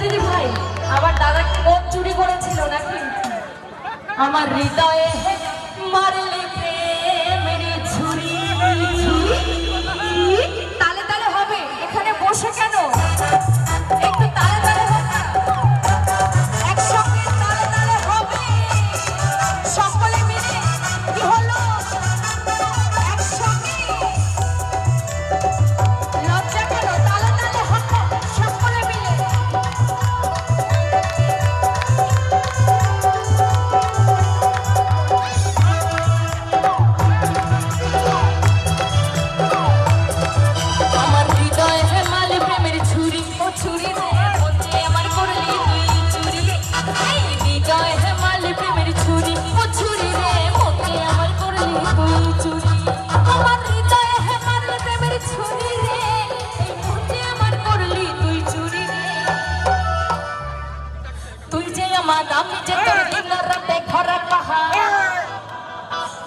দিদি ভাই আমার দাদা কোন চুরি করেছিল নাকি? আমার হৃদয়ে মারলে আমার আমি যে তোর হ্যাঁ। দিন রাতে ঘরের পাহাড়।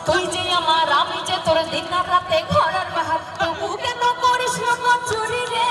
তুই যে আমার আমি যে তোর দিন রাতে ঘরের পাহাড় তবু কেন করিস না চুরি রে?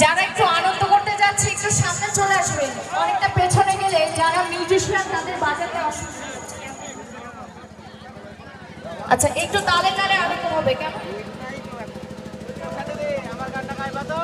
যারা একটু আনন্দ করতে যাচ্ছে, একটু সামনে চলে আসবে। অনেকটা পেছনে গেলে যারা মিউজিশিয়ান তাদের বাজাতে অসুবিধা আচ্ছা একটু তালে তালে আগে হবে কেমন? আমার গানটা গাইবা তো।